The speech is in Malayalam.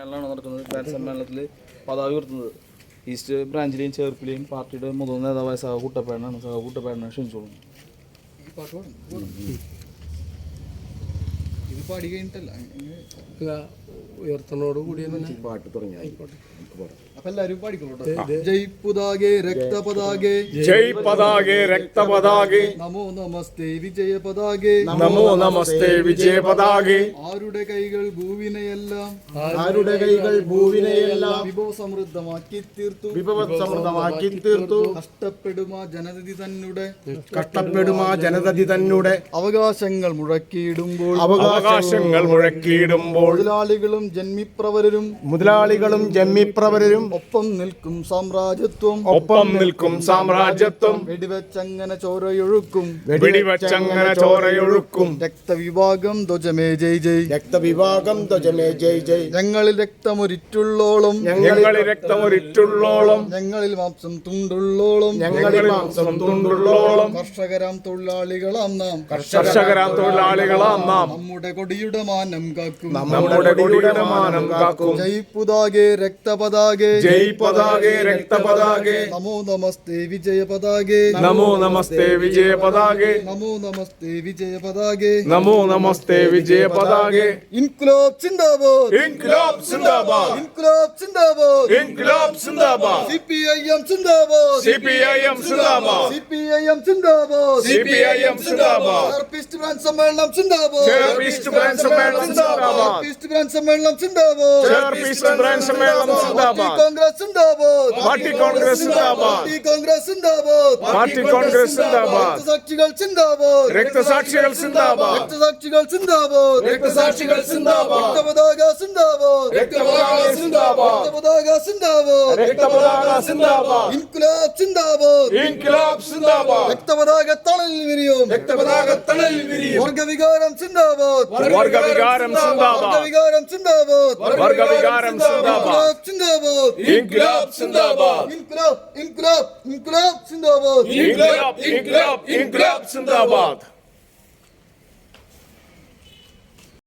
സമ്മേളനമാണ് നടക്കുന്നത് ഗ്രാൻഡ് സമ്മേളനത്തിൽ പതാക ഉയർത്തുന്നത്. ഈസ്റ്റ് ബ്രാഞ്ചിലെയും ചേർപ്പിലെയും പാർട്ടിയുടെ മുതിർന്ന നേതാവായ സഹ കുട്ടപ്പേടനാണ്. സഹ കുട്ടപ്പേടനെ ക്ഷണിച്ചോളും ഇത് പാടി കഴിഞ്ഞിട്ടല്ല. ഉയർത്തനോട് കൂടി പാട്ട് അപ്പൊ എല്ലാരും പാടിക്കോളൂ ജയ് പുതാകെ രക്തപതാകെ. ജയ് പതാകെ രക്തപതാകെ. നമോ നമസ്തേ വിജയ പതാകെ. നമോ നമസ്തേ വിജയ പതാകെ. ആരുടെ കൈകൾ ഭൂവിനെയെല്ലാം. ആരുടെ കൈകൾ ഭൂവിനെയെല്ലാം. വിഭവ സമൃദ്ധമാക്കി തീർത്തു വിഭവസമൃദ്ധമാക്കി തീർത്തു കഷ്ടപ്പെടുമാ ജനതതി തന്നെ കഷ്ടപ്പെടുമാ ജനതതി തന്നെ അവകാശങ്ങൾ മുഴക്കിയിടുമ്പോൾ. അവകാശങ്ങൾ മുഴക്കിയിടുമ്പോൾ. മുതലാളികളും ജന്മിപ്രവരരും മുതലാളികളും ജന്മിപ്രവരും ഒപ്പം നിൽക്കും സാമ്രാജ്യത്വം. ഒപ്പം നിൽക്കും സാമ്രാജ്യത്വം. വെടിവെച്ചങ്ങനെ ചോരയൊഴുക്കും. വെടിവെച്ചങ്ങനെ ചോരയൊഴുക്കും. രക്തവിഭാഗം ധ്വജമേ ജയ് ജയ്. രക്തവിഭാഗം ധ്വജമേ ജയ് ജയ്. ഞങ്ങളിൽ രക്തമൊരിറ്റുള്ളോളം. ഞങ്ങളിൽ രക്തമൊരിറ്റുള്ളോളം. ഞങ്ങളിൽ മാംസം തുണ്ടുള്ളോളം. ഞങ്ങളിൽ മാംസം തുണ്ടുള്ളോളം. കർഷകരാം തൊഴിലാളികളാം നാം. കർഷകരാം തൊഴിലാളികളാം നാം. നമ്മുടെ കൊടിയുടെ മാനം കാക്കും. നമ്മുടെ കൊടിയുടെ മാനം കാക്കും. ജയ് പുതാകെ രക്തപതാകെ. ജയ് പതാകെ രക്തപതാകെ. നമോ നമസ്തേ വിജയ പതാകെ നമോ നമസ്തേ വിജയ പതാകെ നമോ നമസ്തേ വിജയ പതാകെ നമോ നമസ്തേ വിജയ പതാകെ ഇൻകുലാബ് സിന്ദാബാദ്. ഇൻക്ലാബ് സിന്ദാബാദ്. ഇൻകുലാബ് സിന്ദാബാദ്. ഇൻക്ലാബ് സിന്ദാബാദ് C P I M Zindabad C P I M Zindabad C P I M Zindabad C P I M Zindabad ആർപിസ്റ്റ് brand സമ്മേളനം സിന്ദാബാദ് ചേർപ്പിസ്റ്റ് ബ്രാൻഡ് സമ്മേളനം സിന്ദാബാദ് ആർപിസ്റ്റ് ബ്രാൻഡ് സമ്മേളനം സിന്ദാബാദ് ചേർപ്പിസ്റ്റ് ബ്രാൻഡ് സമ്മേളനം പാർട്ടി സിന്ദാബാദ് കോൺഗ്രസ് സിന്ദാബാദ് പാർട്ടി കോൺഗ്രസ് സിന്ദാബാദ് പാർട്ടി കോൺഗ്രസ് സിന്ദാബാദ് പാർട്ടി കോൺഗ്രസ് സിന്ദാബാദ് രക്തസാക്ഷികൾ സിന്ദാബാദ് രക്തസാക്ഷികൾ സിന്ദാബാദ് രക്തസാക്ഷികൾ സിന്ദാബാദ് രക്തസാക്ഷികൾ സിന്ദാബാദ് രക്തപതാക സിന്ദാബാദ് രക്തപതാക സിന്ദാബാദ് രക്തപതാക സിന്ദാബാദ് രക്തപതാക സിന്ദാബാദ്. ഇൻകുലാബ് സിന്ദാബാദ്. ഇൻക്ലാബ് സിന്ദാബാദ്. രക്തപതാക തണലിൽ വിരിയും. രക്തപതാക തണലിൽ വിരിയും. വർഗവികാരം സിന്ദാബാദ്. വർഗവികാരം സിന്ദാബാദ്. വർഗവികാരം സിന്ദാബാദ്. വർഗവികാരം സിന്ദാബാദ്. സിന്ദാബാദ്. ഇൻക്ലാബ് സിന്ദാബാദ്. ഇൻകുലാബ് ഇൻകുലാബ് ഇൻകുലാബ് സിന്ദാബാദ്. ഇൻക്ലാബ് ഇൻക്ലാബ് ഇൻക്ലാബ് സിന്ദാബാദ്.